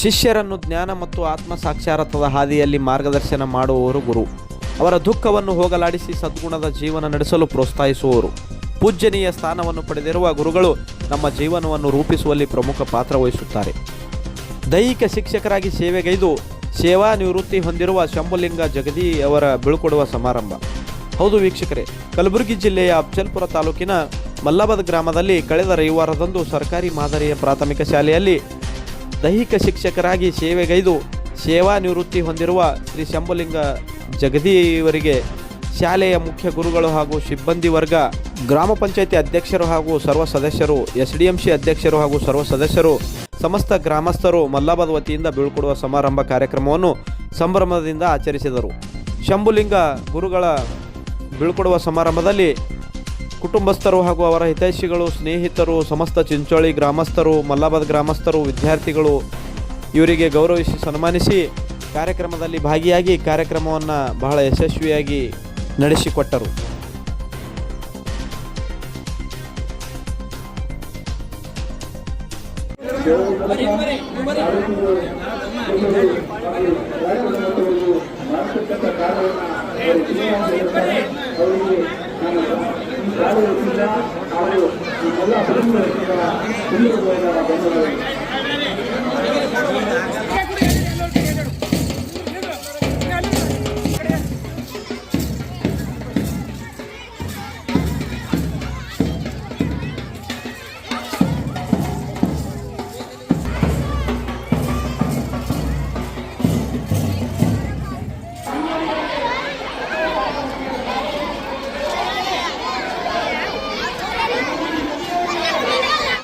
ಶಿಷ್ಯರನ್ನು ಜ್ಞಾನ ಮತ್ತು ಆತ್ಮ ಸಾಕ್ಷಾರತ್ವದ ಹಾದಿಯಲ್ಲಿ ಮಾರ್ಗದರ್ಶನ ಮಾಡುವವರು ಗುರು. ಅವರ ದುಃಖವನ್ನು ಹೋಗಲಾಡಿಸಿ ಸದ್ಗುಣದ ಜೀವನ ನಡೆಸಲು ಪ್ರೋತ್ಸಾಹಿಸುವವರು. ಪೂಜ್ಯನೀಯ ಸ್ಥಾನವನ್ನು ಪಡೆದಿರುವ ಗುರುಗಳು ನಮ್ಮ ಜೀವನವನ್ನು ರೂಪಿಸುವಲ್ಲಿ ಪ್ರಮುಖ ಪಾತ್ರ ವಹಿಸುತ್ತಾರೆ. ದೈಹಿಕ ಶಿಕ್ಷಕರಾಗಿ ಸೇವೆಗೈದು ಸೇವಾ ನಿವೃತ್ತಿ ಹೊಂದಿರುವ ಶಂಭುಲಿಂಗ ಜಗದಿ ಅವರ ಬೀಳ್ಕೊಡುವ ಸಮಾರಂಭ. ಹೌದು ವೀಕ್ಷಕರೇ, ಕಲಬುರಗಿ ಜಿಲ್ಲೆಯ ಅಫ್ಜಲ್ಪುರ ತಾಲೂಕಿನ ಮಲ್ಲಬದ ಗ್ರಾಮದಲ್ಲಿ ಕಳೆದ ರವಿವಾರದಂದು ಸರ್ಕಾರಿ ಮಾದರಿಯ ಪ್ರಾಥಮಿಕ ಶಾಲೆಯಲ್ಲಿ ದೈಹಿಕ ಶಿಕ್ಷಕರಾಗಿ ಸೇವೆಗೈದು ಸೇವಾ ನಿವೃತ್ತಿ ಹೊಂದಿರುವ ಶ್ರೀ ಶಂಭುಲಿಂಗ ಜಗದಿಯವರಿಗೆ ಶಾಲೆಯ ಮುಖ್ಯ ಗುರುಗಳು ಹಾಗೂ ಸಿಬ್ಬಂದಿ ವರ್ಗ, ಗ್ರಾಮ ಪಂಚಾಯತಿ ಅಧ್ಯಕ್ಷರು ಹಾಗೂ ಸರ್ವ ಸದಸ್ಯರು ಎಸ್ ಡಿ ಎಂ ಸಿ ಅಧ್ಯಕ್ಷರು ಹಾಗೂ ಸರ್ವ ಸದಸ್ಯರು, ಸಮಸ್ತ ಗ್ರಾಮಸ್ಥರು ಮಲ್ಲಾಬಾದ್ ವತಿಯಿಂದ ಬೀಳ್ಕೊಡುವ ಸಮಾರಂಭ ಕಾರ್ಯಕ್ರಮವನ್ನು ಸಂಭ್ರಮದಿಂದ ಆಚರಿಸಿದರು. ಶಂಭುಲಿಂಗ ಗುರುಗಳ ಬೀಳ್ಕೊಡುವ ಸಮಾರಂಭದಲ್ಲಿ ಕುಟುಂಬಸ್ಥರು ಹಾಗೂ ಅವರ ಹಿತೈಷಿಗಳು, ಸ್ನೇಹಿತರು, ಸಮಸ್ತ ಚಿಂಚೋಳಿ ಗ್ರಾಮಸ್ಥರು, ಮಲ್ಲಾಬಾದ್ ಗ್ರಾಮಸ್ಥರು, ವಿದ್ಯಾರ್ಥಿಗಳು, ಇವರಿಗೆ ಗೌರವಿಸಿ ಸನ್ಮಾನಿಸಿ ಕಾರ್ಯಕ್ರಮದಲ್ಲಿ ಭಾಗಿಯಾಗಿ ಕಾರ್ಯಕ್ರಮವನ್ನು ಬಹಳ ಯಶಸ್ವಿಯಾಗಿ ನಡೆಸಿಕೊಟ್ಟರು. మరియు జిల్లా మరియు జిల్లా పరిస్థితుల